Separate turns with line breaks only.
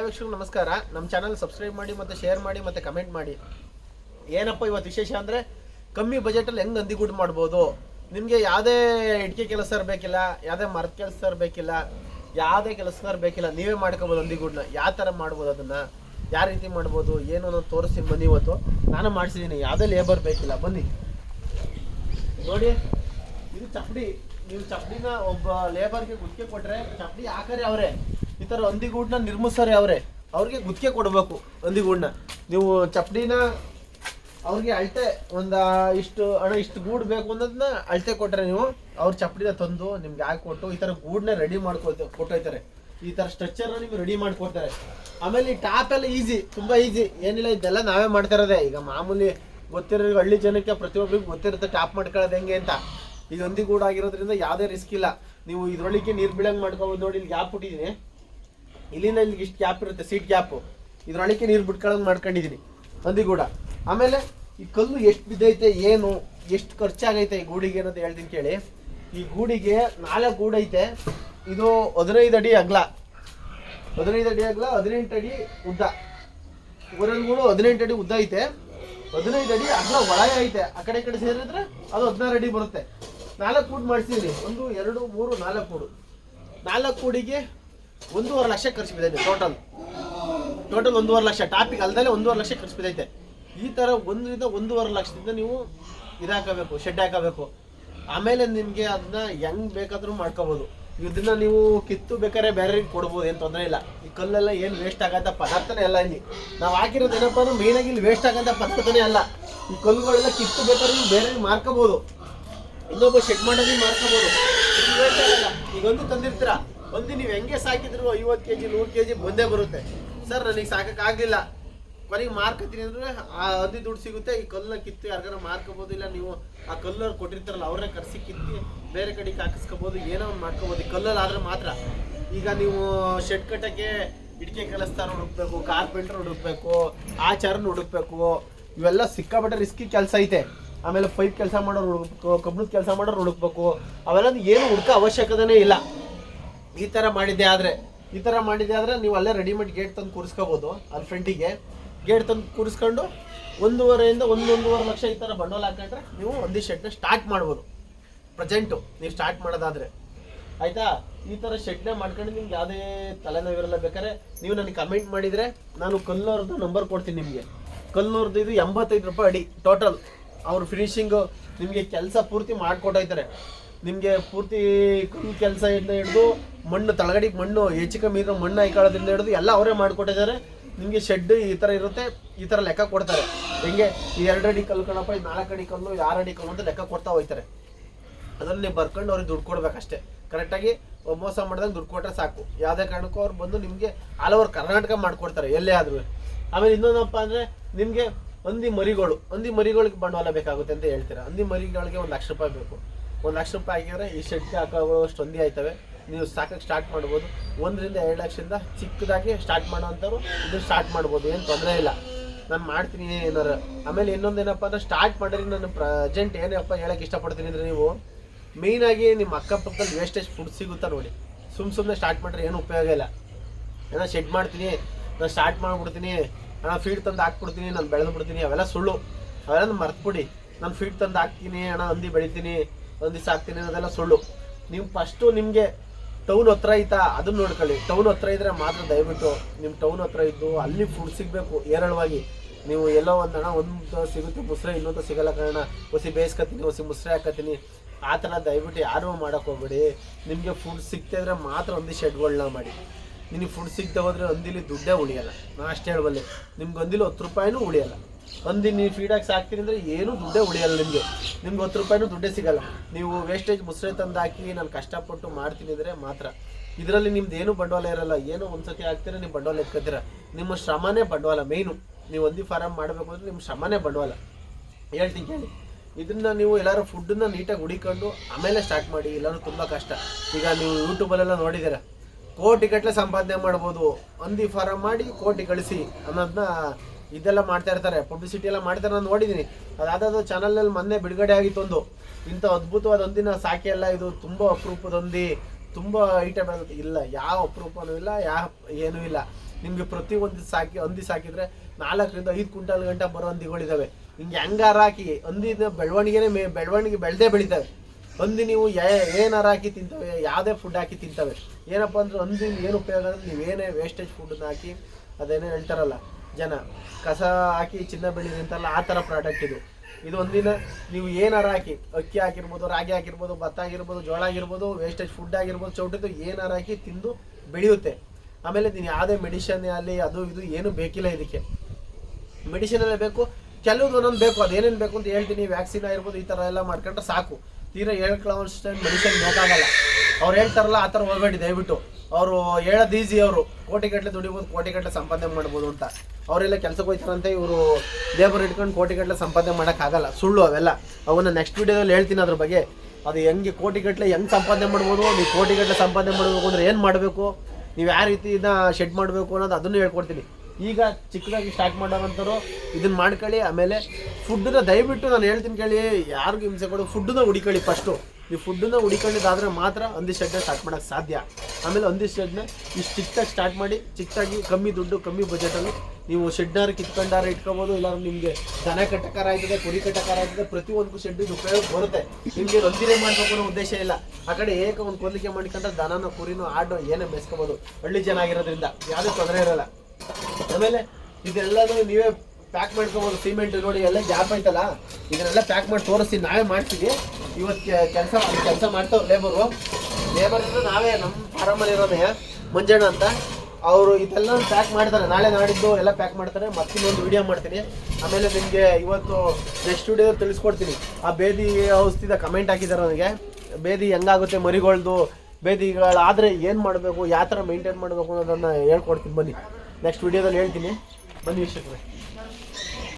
ಎಲ್ಲ ವೀಕ್ಷಕರು, ನಮಸ್ಕಾರ. ನಮ್ಮ ಚಾನಲ್ ಸಬ್ಸ್ಕ್ರೈಬ್ ಮಾಡಿ ಮತ್ತು ಶೇರ್ ಮಾಡಿ ಮತ್ತು ಕಮೆಂಟ್ ಮಾಡಿ. ಏನಪ್ಪ ಇವತ್ತು ವಿಶೇಷ ಅಂದರೆ ಕಮ್ಮಿ ಬಜೆಟಲ್ಲಿ ಹೆಂಗೆ ಅಂದಿಗೂಡು ಮಾಡ್ಬೋದು? ನಿಮಗೆ ಯಾವುದೇ ಇಟ್ಕೆ ಕೆಲಸ ಇರಬೇಕಿಲ್ಲ ಯಾವುದೇ ಮರದ ಕೆಲಸ ಇರಬೇಕಿಲ್ಲ ಯಾವುದೇ ಕೆಲಸ ಬೇಕಿಲ್ಲ, ನೀವೇ ಮಾಡ್ಕೋಬೋದು ಅಂದಿಗೂಡನ್ನ ಯಾವ ಥರ ಮಾಡ್ಬೋದು ಅದನ್ನು? ಯಾವ ರೀತಿ ಮಾಡ್ಬೋದು? ಏನು ಅನ್ನೋದು ತೋರಿಸ್ತೀನಿ ಬನ್ನಿ ಇವತ್ತು. ನಾನು ಮಾಡಿಸಿದ್ದೀನಿ ಯಾವುದೇ ಲೇಬರ್ ಬೇಕಿಲ್ಲ. ಬನ್ನಿ. ನೋಡಿ, ಇದು ಚಪ್ಪಡಿ. ನೀವು ಚಪ್ಪಡಿನ ಒಬ್ಬ ಲೇಬರ್ಗೆ ಗುತ್ತಿಗೆ ಕೊಟ್ರೆ ಚಪ್ಪಡಿ ಹಾಕರೆ ಅವರೇ. ಈ ಥರ ಹಂದಿಗೂಡನ್ನ ನಿರ್ಮಿಸೋರೆ ಅವರೇ, ಅವ್ರಿಗೆ ಗುತ್ತಿಗೆ ಕೊಡಬೇಕು ಹಂದಿಗೂಡನ್ನ ನೀವು ಚಪ್ಪಡಿನ ಅವ್ರಿಗೆ ಅಳತೆ ಒಂದು ಇಷ್ಟು ಹಣ ಇಷ್ಟು ಗೂಡು ಬೇಕು ಅನ್ನೋದನ್ನ ಅಳತೆ ಕೊಟ್ರೆ ನೀವು ಅವ್ರ ಚಪ್ಪಡಿನ ತಂದು ನಿಮ್ಗೆ ಹಾಕೊಟ್ಟು ಈ ಥರ ಗೂಡ್ನ ರೆಡಿ ಮಾಡ್ಕೊ ಕೊಟ್ಟೋಯ್ತಾರೆ. ಈ ಥರ ಸ್ಟ್ರಕ್ಚರ್ನ ನಿಮ್ಗೆ ರೆಡಿ ಮಾಡ್ಕೊಡ್ತಾರೆ ಆಮೇಲೆ ಈ ಟಾಪ್ ಎಲ್ಲ ಈಸಿ ತುಂಬ ಈಸಿ ಏನಿಲ್ಲ, ಇದೆಲ್ಲ ನಾವೇ ಮಾಡ್ತಾ ಇರೋದೇ. ಈಗ ಮಾಮೂಲಿ ಗೊತ್ತಿರೋ ಹಳ್ಳಿ ಜನಕ್ಕೆ ಪ್ರತಿಯೊಬ್ಬರಿಗೂ ಗೊತ್ತಿರುತ್ತೆ ಟಾಪ್ ಮಾಡ್ಕೊಳ್ಳೋದು ಹೆಂಗೆ ಅಂತ. ಇದು ಹಂದಿ ಗೂಡು ಆಗಿರೋದ್ರಿಂದ ಯಾವುದೇ ರಿಸ್ಕ್ ಇಲ್ಲ. ನೀವು ಇದ್ರೊಳಗೆ ನೀರು ಬೀಳಂಗೆ ಮಾಡ್ಕೋಬೋದು ನೋಡಿ, ಇಲ್ಲಿ ಗ್ಯಾಪ್ ಬಿಟ್ಟಿದ್ದೀನಿ ಇಲ್ಲಿಂದ ಇಲ್ಲಿಗೆ ಇಷ್ಟು ಗ್ಯಾಪ್ ಇರುತ್ತೆ ಸೀಟ್ ಗ್ಯಾಪು ಇದ್ರೊಳಗೆ ನೀರು ಬಿಟ್ಕೊಳ್ಳೋಂಗೆ ಮಾಡ್ಕೊಂಡಿದ್ದೀನಿ ಹಂದಿಗೂಡ ಆಮೇಲೆ ಈ ಕಲ್ಲು ಎಷ್ಟು ಬಿದ್ದೈತೆ, ಏನು, ಎಷ್ಟು ಖರ್ಚಾಗೈತೆ ಈ ಗೂಡಿಗೆ ಅನ್ನೋದು ಹೇಳ್ತೀನಿ ಕೇಳಿ. ಈ ಗೂಡಿಗೆ ನಾಲ್ಕು ಗೂಡು ಐತೆ. ಇದು ಹದಿನೈದು ಅಡಿ ಅಗ್ಲ. ಹದಿನೈದು ಅಡಿ ಅಗ್ಲ, ಹದಿನೆಂಟು ಅಡಿ ಉದ್ದ. ಊರಲ್ಲಿ ಗೂಡು ಹದಿನೆಂಟು ಅಡಿ ಉದ್ದ ಐತೆ. ಹದಿನೈದು ಅಡಿ ಅಗ್ಲ ಒಳಗೆ ಐತೆ. ಆ ಕಡೆ ಕಡೆ ಸೇರಿದ್ರೆ ಅದು ಹದಿನಾರು ಅಡಿ ಬರುತ್ತೆ. ನಾಲ್ಕು ಕೂಡು ಮಾಡಿಸಿದ್ದೀನಿ ಒಂದು, ಎರಡು, ಮೂರು, ನಾಲ್ಕು ಕೂಡು ನಾಲ್ಕು ಕೂಡಿಗೆ ಒಂದೂವರೆ ಲಕ್ಷ ಖರ್ಚು ಬಿದ್ದೈತೆ ಟೋಟಲ್ ಟೋಟಲ್ ಒಂದೂವರೆ ಲಕ್ಷ. ಟಾಪಿಕ್ ಅಲ್ದಲೆ ಒಂದೂವರೆ ಲಕ್ಷ ಖರ್ಚು ಬಿದ್ದೈತೆ ಈ ಥರ ಒಂದರಿಂದ ಒಂದೂವರೆ ಲಕ್ಷದಿಂದ ನೀವು ಇದಾಕಬೇಕು ಶೆಡ್ ಹಾಕಬೇಕು. ಆಮೇಲೆ ನಿಮಗೆ ಅದನ್ನ ಹೆಂಗ್ ಬೇಕಾದ್ರೂ ಮಾಡ್ಕೋಬೋದು. ಇದನ್ನ ನೀವು ಕಿತ್ತು ಬೇಕಾದ್ರೆ ಬೇರೆ ಕೊಡ್ಬೋದು, ಏನು ತೊಂದರೆ ಇಲ್ಲ. ಈ ಕಲ್ಲೆಲ್ಲ ಏನು ವೇಸ್ಟ್ ಆಗಂತ ಪದಾರ್ಥನೇ ಅಲ್ಲ ಇಲ್ಲಿ. ನಾವು ಹಾಕಿರೋದು ಏನಪ್ಪ ಅಂದ್ರೆ ಮೇಯ್ನಾಗಿ ಇಲ್ಲಿ ವೇಸ್ಟ್ ಆಗಂತ ಪದಾರ್ಥನೇ ಅಲ್ಲ. ಈ ಕಲ್ಲುಗಳೆಲ್ಲ ಕಿತ್ತು ಬೇಕಾದ್ರೆ ನೀವು ಬೇರೆ ಮಾರ್ಕೋಬೋದು. ಇನ್ನೊಬ್ಬ ಶೆಡ್ ಮಾಡೋದು ಇದು ಆಗಲ್ಲ. ಈಗ ಒಂದು ತಂದಿರ್ತೀರಾ? ಒಂದು ನೀವು ಹೆಂಗೆ ಸಾಕಿದ್ರು ಐವತ್ತು ಕೆ ಜಿ ನೂರು ಕೆ ಜಿ ಬಂದೇ ಬರುತ್ತೆ. ಸರ್, ನನಗೆ ಸಾಕಕ್ಕಾಗಲಿಲ್ಲ ಕೊನೆಗೆ ಅಂದ್ರೆ ಆ ಹಂದಿ ದುಡ್ಡು ಸಿಗುತ್ತೆ, ಈ ಕಲ್ಲನ್ನ ಕಿತ್ತು ಯಾರಿಗಾರ ಮಾರ್ಕೋಬೋದು ಇಲ್ಲ ನೀವು ಆ ಕಲ್ಲವ್ರು ಕೊಟ್ಟಿರ್ತಾರಲ್ಲ, ಅವ್ರನ್ನೇ ಕರೆಸಿ ಕಿತ್ತಿ ಬೇರೆ ಕಡೆಗೆ ಹಾಕಿಸ್ಕೋಬೋದು, ಏನೋ ಒಂದು ಮಾಡ್ಕೋಬೋದು. ಈ ಕಲ್ಲಲ್ಲಿ ಆದ್ರೆ ಮಾತ್ರ. ಈಗ ನೀವು ಶೆಡ್ ಕಟ್ಟಕ್ಕೆ ಇಟ್ಕೆ ಕೆಲಸದಾರ ಹುಡುಕ್ಬೇಕು ಕಾರ್ಪೆಂಟರ್ ಹುಡುಕ್ಬೇಕು ಆಚಾರನ ಹುಡುಕ್ಬೇಕು, ಇವೆಲ್ಲ ಸಿಕ್ಕಾಪಟ್ಟೆ ರಿಸ್ಕಿ ಕೆಲಸ ಐತೆ. ಆಮೇಲೆ ಪೈಪ್ ಕೆಲಸ ಮಾಡೋರು ಹುಡುಕ್ಬೇಕು, ಕಬ್ಬಿಣದ ಕೆಲಸ ಮಾಡೋರು ಹುಡುಕ್ಬೇಕು. ಅವೆಲ್ಲ ಏನು ಹುಡುಕೋ ಅವಶ್ಯಕತೆನೇ ಇಲ್ಲ. ಈ ಥರ ಮಾಡಿದ್ದೆ ಆದರೆ, ಈ ಥರ ಮಾಡಿದ್ದೆ ಆದರೆ ನೀವು ಅಲ್ಲೇ ರೆಡಿಮೇಡ್ ಗೇಟ್ ತಂದು ಕೂರಿಸ್ಕೋಬೋದು ಅಲ್ಲಿ ಫ್ರಂಟಿಗೆ ಗೇಟ್ ತಂದು ಕೂರಿಸ್ಕೊಂಡು ಒಂದೂವರೆಯಿಂದ ಒಂದೊಂದೂವರೆ ಲಕ್ಷ ಈ ಥರ ಬಂಡವಾಳ ಹಾಕೊಂಡ್ರೆ ನೀವು ಒಂದೇ ಶೆಡ್ನ ಸ್ಟಾರ್ಟ್ ಮಾಡ್ಬೋದು. ಪ್ರೆಸೆಂಟು ನೀವು ಸ್ಟಾರ್ಟ್ ಮಾಡೋದಾದರೆ. ಆಯಿತಾ? ಈ ಥರ ಶೆಡ್ನೇ ಮಾಡ್ಕೊಂಡು ನಿಮ್ಗೆ ಯಾವುದೇ ತಲೆನೋವಿರಲ್ಲ ಬೇಕಾದ್ರೆ ನೀವು ನನಗೆ ಕಮೆಂಟ್ ಮಾಡಿದರೆ ನಾನು ಕಲ್ಲೋರ್ದು ನಂಬರ್ ಕೊಡ್ತೀನಿ ನಿಮಗೆ. ಕಲ್ಲೂರ್ದು ಇದು ಎಂಬತ್ತೈದು ರೂಪಾಯಿ ಅಡಿ ಟೋಟಲ್ ಅವ್ರ ಫಿನಿಶಿಂಗು ನಿಮಗೆ ಕೆಲಸ ಪೂರ್ತಿ ಮಾಡಿಕೊಟ್ಟೈತಾರೆ ನಿಮಗೆ ಪೂರ್ತಿ ಕುಲ್ ಕೆಲಸ ಇಂದ ಹಿಡಿದು ಮಣ್ಣು ತಳಗಡಿಗೆ ಮಣ್ಣು, ಹೆಚ್ಚು ಕಮ್ಮಿ ಇರೋ ಮಣ್ಣು ಹಾಕೊಳ್ಳೋದ್ರಿಂದ ಹಿಡಿದು ಎಲ್ಲ ಅವರೇ ಮಾಡಿಕೊಟ್ಟಿದ್ದಾರೆ. ನಿಮಗೆ ಶೆಡ್ ಈ ಥರ ಇರುತ್ತೆ, ಈ ಥರ ಲೆಕ್ಕ ಕೊಡ್ತಾರೆ. ಹೆಂಗೆ? ಈ ಎರಡು ಅಡಿ ಕಲ್ಲು ಕಣಪ್ಪ, ಈ ನಾಲ್ಕು ಅಡಿ ಕಲ್ಲು ಆರು ಅಡಿ ಕಲ್ಲು ಅಂತ ಲೆಕ್ಕ ಕೊಡ್ತಾ ಹೋಗ್ತಾರೆ. ಅದರಲ್ಲಿ ನೀವು ಬರ್ಕೊಂಡು ಅವ್ರಿಗೆ ದುಡ್ಡು ಕೊಡ್ಬೇಕಷ್ಟೇ. ಕರೆಕ್ಟಾಗಿ ಮೋಸ ಮಾಡಿದಾಗ ದುಡ್ಡು ಕೊಟ್ಟರೆ ಸಾಕು. ಯಾವುದೇ ಕಾರಣಕ್ಕೂ ಅವ್ರು ಬಂದು ನಿಮಗೆ ಆಲ್ ಓವರ್ ಕರ್ನಾಟಕ ಮಾಡಿಕೊಡ್ತಾರೆ, ಎಲ್ಲೇ ಆದರೂ. ಆಮೇಲೆ ಇನ್ನೊಂದಪ್ಪ ಅಂದರೆ ನಿಮಗೆ ಹಂದಿ ಮರಿಗಳು, ಹಂದಿ ಮರಿಗಳಿಗೆ ಬಂಡವಾಳ ಬೇಕಾಗುತ್ತೆ ಅಂತ ಹೇಳ್ತೀರಾ? ಹಂದಿ ಮರಿಗಳಿಗೆ ಒಂದು ಲಕ್ಷ ರೂಪಾಯಿ ಬೇಕು. ಒಂದು ಲಕ್ಷ ರೂಪಾಯಿ ಹಾಕಿದ್ರೆ ಈ ಶೆಡ್ಗೆ ಹಾಕೋಷ್ಟು ಒಂದೇ ಆಯ್ತವೆ. ನೀವು ಸಾಕಕ್ಕೆ ಸ್ಟಾರ್ಟ್ ಮಾಡ್ಬೋದು. ಒಂದರಿಂದ ಎರಡು ಲಕ್ಷದಿಂದ ಚಿಕ್ಕದಾಗಿ ಸ್ಟಾರ್ಟ್ ಮಾಡೋವಂಥವ್ರು ಇದು ಸ್ಟಾರ್ಟ್ ಮಾಡ್ಬೋದು. ಏನು ತೊಂದರೆ ಇಲ್ಲ. ನಾನು ಮಾಡ್ತೀನಿ ಏನಾರು. ಆಮೇಲೆ ಇನ್ನೊಂದು ಏನಪ್ಪ ಅಂದ್ರೆ ಸ್ಟಾರ್ಟ್ ಮಾಡಿರಿ ನಾನು ಪ್ರೆಸೆಂಟ್ ಏನಪ್ಪ ಹೇಳಕ್ಕೆ ಇಷ್ಟಪಡ್ತೀನಿ ಅಂದರೆ ನೀವು ಮೇಯ್ನಾಗಿ ನಿಮ್ಮ ಅಕ್ಕಪಕ್ಕದಲ್ಲಿ ವೇಸ್ಟೇಜ್ ಫುಡ್ ಸಿಗುತ್ತಾ ನೋಡಿ. ಸುಮ್ಮ ಸುಮ್ಮನೆ ಸ್ಟಾರ್ಟ್ ಮಾಡಿದ್ರೆ ಏನು ಉಪಯೋಗ ಇಲ್ಲ. ಏನೋ ಶೆಡ್ ಮಾಡ್ತೀನಿ ನಾನು ಸ್ಟಾರ್ಟ್ ಮಾಡಿಬಿಡ್ತೀನಿ ನಾನು ಫೀಡ್ ತಂದು ಹಾಕ್ಬಿಡ್ತೀನಿ, ನಾನು ಬೆಳೆದು ಬಿಡ್ತೀನಿ ಅವೆಲ್ಲ ಸುಳ್ಳು. ಅವೆಲ್ಲ ಮರ್ತ್ಬಿಡಿ. ನಾನು ಫೀಡ್ ತಂದು ಹಾಕ್ತೀನಿ ಅಣ್ಣ ಹಂದಿ ಬೆಳಿತೀನಿ. ಹಂದಿ ಆಗ್ತೀನಿ ಅನ್ನೋದೆಲ್ಲ ಸುಳ್ಳು. ನೀವು ಫಸ್ಟು ನಿಮಗೆ ಟೌನ್ ಹತ್ರ ಐತಾ ಅದನ್ನ ನೋಡ್ಕೊಳ್ಳಿ. ಟೌನ್ ಹತ್ರ ಇದ್ರೆ ಮಾತ್ರ ದಯವಿಟ್ಟು ನಿಮ್ಮ ಟೌನ್ ಹತ್ರ ಇದ್ದು ಅಲ್ಲಿ ಫುಡ್ ಸಿಗಬೇಕು ಹೇರಳವಾಗಿ. ನೀವು ಎಲ್ಲೋ ಒಂದು ಹಣ, ಒಂದು ಸಿಗುತ್ತೆ ಮುಸ್ರೆ, ಇನ್ನೊಂದು ಸಿಗಲ್ಲ ಕಾರಣ ಹೊಸಿ ಬೇಯಿಸ್ಕೊತೀನಿ ಹೊಸಿ ಮುಸ್ರೆ ಹಾಕತ್ತೀನಿ. ಆ ಥರ ದಯವಿಟ್ಟು ಯಾರೂ ಮಾಡೋಕೆ ಹೋಗ್ಬೇಡಿ. ನಿಮಗೆ ಫುಡ್ ಸಿಗ್ತಿದ್ರೆ ಮಾತ್ರ ಒಂದು ಶೆಡ್ಗಳನ್ನ ಮಾಡಿ. ನಿನಗೆ ಫುಡ್ ಸಿಗ್ತಾ ಹೋದ್ರೆ ಒಂದಿಲ್ಲಿ ದುಡ್ಡೇ ಉಳಿಯಲ್ಲ. ನಾನು ಅಷ್ಟೇ ಹೇಳಬಲ್ಲೆ. ನಿಮ್ಗೆ ಒಂದಿಲ್ಲಿ ಹತ್ತು ರೂಪಾಯಿನೂ ಉಳಿಯಲ್ಲ. ಹಂದಿ ನೀವು ಫೀಡಾಗಿ ಸಾಕ್ತೀರಿ ಅಂದರೆ ಏನೂ ದುಡ್ಡೇ ಉಳಿಯಲ್ಲ ನಿಮಗೆ. ನಿಮ್ಗೆ ಹತ್ತು ರೂಪಾಯಿನೂ ದುಡ್ಡೇ ಸಿಗಲ್ಲ. ನೀವು ವೇಸ್ಟೇಜ್ ಮುಸ್ರೆ ತಂದು ಹಾಕಿ ನಾನು ಕಷ್ಟಪಟ್ಟು ಮಾಡ್ತೀನಿ ಅಂದರೆ ಮಾತ್ರ. ಇದರಲ್ಲಿ ನಿಮ್ದು ಏನು ಬಂಡವಾಳ ಇರಲ್ಲ. ಏನೋ ಒಂದ್ಸತಿ ಹಾಕ್ತೀರ, ನೀವು ಬಂಡವಾಳ ಎತ್ಕೋತೀರ. ನಿಮ್ಮ ಶ್ರಮನೇ ಬಂಡವಾಳ ಮೇಯ್ನು ನೀವು ಒಂದಿ ಫಾರಮ್ ಮಾಡಬೇಕು ಅಂದರೆ ನಿಮ್ಮ ಶ್ರಮನೇ ಬಂಡವಾಳ. ಹೇಳ್ತೀನಿ ಕೇಳಿ. ಇದನ್ನ ನೀವು ಎಲ್ಲರೂ ಫುಡ್ಡನ್ನ ನೀಟಾಗಿ ಹುಡಿಕೊಂಡು ಆಮೇಲೆ ಸ್ಟಾರ್ಟ್ ಮಾಡಿ. ಎಲ್ಲರೂ ತುಂಬ ಕಷ್ಟ. ಈಗ ನೀವು ಯೂಟ್ಯೂಬಲ್ಲೆಲ್ಲ ನೋಡಿದ್ದೀರ? ಕೋಟಿ ಗಟ್ಟಲೆ ಸಂಪಾದನೆ ಮಾಡ್ಬೋದು. ಹಂದಿ ಫಾರಮ್ ಮಾಡಿ ಕೋಟಿ ಗಳಿಸಿ ಅನ್ನೋದನ್ನ ಇದೆಲ್ಲ ಮಾಡ್ತಾ ಇರ್ತಾರೆ. ಪಬ್ಲಿಸಿಟಿ ಎಲ್ಲ ಮಾಡ್ತಾರೆ ನಾನು ನೋಡಿದ್ದೀನಿ ಅದಾದದು ಚಾನಲ್ನಲ್ಲಿ ಮೊನ್ನೆ ಬಿಡುಗಡೆ ಆಗಿತ್ತು ಒಂದು ಇಂಥ ಅದ್ಭುತವಾದ ಒಂದಿನ ಸಾಕಿ ಎಲ್ಲ ಇದು ತುಂಬ ಅಪರೂಪದ ಹಂದಿ ತುಂಬ ಐಟಮ್ ಇಲ್ಲ, ಯಾವ ಅಪರೂಪನೂ ಇಲ್ಲ, ಯಾವ ಏನೂ ಇಲ್ಲ. ನಿಮಗೆ ಪ್ರತಿ ಒಂದು ಸಾಕಿ, ಹಂದಿ ಸಾಕಿದ್ರೆ ನಾಲ್ಕರಿಂದ ಐದು ಕ್ವಿಂಟಲ್ ಗಂಟೆ ಬರೋ ಹಂದಿಗಳಿದ್ದಾವೆ ಹಿಂಗೆ ಹೆಂಗಾರ ಹಾಕಿ, ಹಂದಿನ ಬೆಳವಣಿಗೆನೆ ಮೇ, ಬೆಳವಣಿಗೆ ಬೆಳೆದೇ ಬೆಳಿತವೆ. ಹಂದಿ ನೀವು ಏನಾರ ಹಾಕಿ ತಿಂತವೆ, ಯಾವುದೇ ಫುಡ್ ಹಾಕಿ ತಿಂತವೆ. ಏನಪ್ಪ ಅಂದ್ರೆ ಹಂದಿ ಏನು ಉಪಯೋಗ ಅಂದ್ರೆ ನೀವೇನೇ ವೇಸ್ಟೇಜ್ ಫುಡ್ನ ಹಾಕಿ, ಅದೇನೇ ಹೇಳ್ತಾರಲ್ಲ. ಜನ, ಕಸ ಹಾಕಿ ಚಿನ್ನ ಬೆಳಿ ಅಂತಲ್ಲ ಆ ಥರ ಪ್ರಾಡಕ್ಟ್ ಇದು. ಇದು ಒಂದಿನ ನೀವು ಏನಾರು ಹಾಕಿ, ಅಕ್ಕಿ ಹಾಕಿರ್ಬೋದು, ರಾಗಿ ಹಾಕಿರ್ಬೋದು, ಭತ್ತ ಆಗಿರ್ಬೋದು ಜೋಳ ಆಗಿರ್ಬೋದು ವೇಸ್ಟೇಜ್ ಫುಡ್ ಆಗಿರ್ಬೋದು ಚೌಟಿದ್ದು ಏನಾರ ಹಾಕಿ ತಿಂದು ಬೆಳೆಯುತ್ತೆ. ಆಮೇಲೆ ನೀನು ಯಾವುದೇ ಮೆಡಿಷನ್ ಅಲ್ಲಿ ಅದು ಇದು ಏನು ಬೇಕಿಲ್ಲ ಇದಕ್ಕೆ. ಮೆಡಿಸಿನ್ ಎಲ್ಲ ಬೇಕು, ಕೆಲವೊಂದು ಒಂದೊಂದು ಬೇಕು, ಅದೇನೇನು ಬೇಕು ಅಂತ ಹೇಳ್ತೀನಿ ವ್ಯಾಕ್ಸಿನ್ ಆಗಿರ್ಬೋದು, ಈ ಥರ ಎಲ್ಲ ಮಾಡ್ಕೊಂಡ್ರೆ ಸಾಕು. ತೀರಾ ಹೇಳ್ಕೊಳ್ಳೋಷ್ಟು ಮೆಡಿಷನ್ ಬೇಕಾಗಲ್ಲ. ಅವ್ರು ಹೇಳ್ತಾರಲ್ಲ, ಆ ಥರ ಹೋಗ್ಬೇಡಿ ದಯವಿಟ್ಟು. ಅವರು ಹೇಳೋದು ಈಸಿ ಅವರು. ಕೋಟಿಗಟ್ಟಲೆ ದುಡಿಬೋದು ಕೋಟಿಗಟ್ಟಲೆ ಸಂಪಾದನೆ ಮಾಡ್ಬೋದು ಅಂತ. ಅವರೆಲ್ಲ ಕೆಲಸಕ್ಕೆ ಹೋಯ್ತಾರಂತೆ, ಇವರು ಲೇಬರ್ ಇಟ್ಕೊಂಡು ಕೋಟಿಗಟ್ಟಲೆ ಸಂಪಾದನೆ ಮಾಡೋಕ್ಕಾಗಲ್ಲ ಸುಳ್ಳು ಅವೆಲ್ಲ. ಅವನ್ನ ನೆಕ್ಸ್ಟ್ ವೀಡಿಯೋದಲ್ಲಿ ಹೇಳ್ತೀನಿ ಅದ್ರ ಬಗ್ಗೆ. ಅದು ಹೆಂಗೆ ಕೋಟಿಗಟ್ಟಲೆ ಹೆಂಗೆ ಸಂಪಾದನೆ ಮಾಡ್ಬೋದು, ನೀವು ಕೋಟಿಗಟ್ಟಲೆ ಸಂಪಾದನೆ ಮಾಡಬೇಕು ಅಂದ್ರೆ ಏನು ಮಾಡಬೇಕು, ನೀವು ಯಾವ ರೀತಿ ಇದನ್ನ ಶೆಡ್ ಮಾಡಬೇಕು ಅನ್ನೋದು ಅದನ್ನು ಹೇಳ್ಕೊಡ್ತೀನಿ. ಈಗ ಚಿಕ್ಕದಾಗಿ ಸ್ಟಾರ್ಟ್ ಮಾಡೋವಂಥವ್ರು ಇದನ್ನ ಮಾಡ್ಕೊಳ್ಳಿ, ಆಮೇಲೆ ಫುಡ್ಡನ್ನ ದಯವಿಟ್ಟು ನಾನು ಹೇಳ್ತೀನಿ ಕೇಳಿ, ಯಾರಿಗೂ ಹಿಂಸೆ ಕೊಡು ಫುಡ್ಡನ್ನ ಹುಡಿಕೊಳ್ಳಿ ಫಸ್ಟು ನೀವು ಫುಡ್ಡನ್ನು ಹುಡಿಕೊಂಡಿದ್ದಾದ್ರೆ ಮಾತ್ರ ಹಂದಿ ಶೆಡ್ನ ಸ್ಟಾರ್ಟ್ ಮಾಡೋಕೆ ಸಾಧ್ಯ. ಆಮೇಲೆ ಹಂದಿ ಶೆಡ್ನ ಇಷ್ಟು ಚಿಕ್ಕದಾಗಿ ಸ್ಟಾರ್ಟ್ ಮಾಡಿ ಚಿಕ್ಕದಾಗಿ ಕಮ್ಮಿ ದುಡ್ಡು, ಕಮ್ಮಿ ಬಜೆಟಲ್ಲಿ ನೀವು ಶೆಡ್ನಾರು ಕಿತ್ಕೊಂಡಾರ ಇಟ್ಕೋಬೋದು ಇಲ್ಲ ನಿಮಗೆ ದನ ಕಟ್ಟಕಾರ ಆಯ್ತದೆ, ಕುರಿ ಕಟ್ಟಕಾರ ಆಯ್ತದೆ ಪ್ರತಿಯೊಂದಕ್ಕೂ ಶೆಡ್ ಇದು ಉಪಯೋಗ ಬರುತ್ತೆ. ನಿಮಗೆ ರೊಂದಿನೇ ಮಾಡಬೇಕು ಅನ್ನೋ ಉದ್ದೇಶ ಇಲ್ಲ. ಆ ಕಡೆ ಏಕ ಒಂದು ಕೊಲ್ಲಿಕೆ ಮಾಡ್ಕೊಂಡ್ರೆ ದನನ, ಕುರಿನೂ, ಆಡು, ಏನೇ ಬೆಸ್ಕೋಬೋದು. ಹಳ್ಳಿ ಜನ ಆಗಿರೋದ್ರಿಂದ ಯಾವುದೇ ತೊಂದರೆ ಇರಲ್ಲ. ಆಮೇಲೆ ಇದೆಲ್ಲದೂ ನೀವೇ ಪ್ಯಾಕ್ ಮಾಡ್ಕೊಬೋದು ಸಿಮೆಂಟ್ ನೋಡಿ, ಎಲ್ಲ ಜಾಬ್ ಐತಲ್ಲ ಇದನ್ನೆಲ್ಲ ಪ್ಯಾಕ್ ಮಾಡಿ ತೋರಿಸ್ತೀವಿ ನಾವೇ ಮಾಡ್ತೀವಿ. ಇವತ್ತು ಕೆಲಸ ಕೆಲಸ ಮಾಡ್ತಾವ್ ಲೇಬರು ಲೇಬರ್ ನಾವೇ ನಮ್ಮ ಫಾರಮಲ್ಲಿ ಇರೋದೇ ಮಂಜಣ್ಣ ಅಂತ. ಅವರು ಇದೆಲ್ಲ ಪ್ಯಾಕ್ ಮಾಡ್ತಾರೆ. ನಾಳೆ ನಾಡಿದ್ದು ಎಲ್ಲ ಪ್ಯಾಕ್ ಮಾಡ್ತಾರೆ. ಮತ್ತಿನ್ನೊಂದು ವಿಡಿಯೋ ಮಾಡ್ತೀನಿ. ಆಮೇಲೆ ನಿಮಗೆ ಇವತ್ತು ನೆಕ್ಸ್ಟ್ ವಿಡಿಯೋ ತಿಳಿಸ್ಕೊಡ್ತೀನಿ. ಆ ಬೇದಿ ಔಷಧಿದ ಕಮೆಂಟ್ ಹಾಕಿದ್ದಾರೆ ನನಗೆ. ಬೇದಿ ಹೆಂಗಾಗುತ್ತೆ ಮರಿಗಳ್ದು, ಬೇದಿಗಳಾದರೆ ಏನು ಮಾಡಬೇಕು, ಯಾವ ಥರ ಮೇಂಟೈನ್ ಮಾಡಬೇಕು ಅನ್ನೋದನ್ನು ಹೇಳ್ಕೊಡ್ತೀನಿ. ಬನ್ನಿ. ನೆಕ್ಸ್ಟ್ ವಿಡಿಯೋದಲ್ಲಿ ಹೇಳ್ತೀನಿ. ಬನ್ನಿ ವೀಕ್ಷಕರೇ.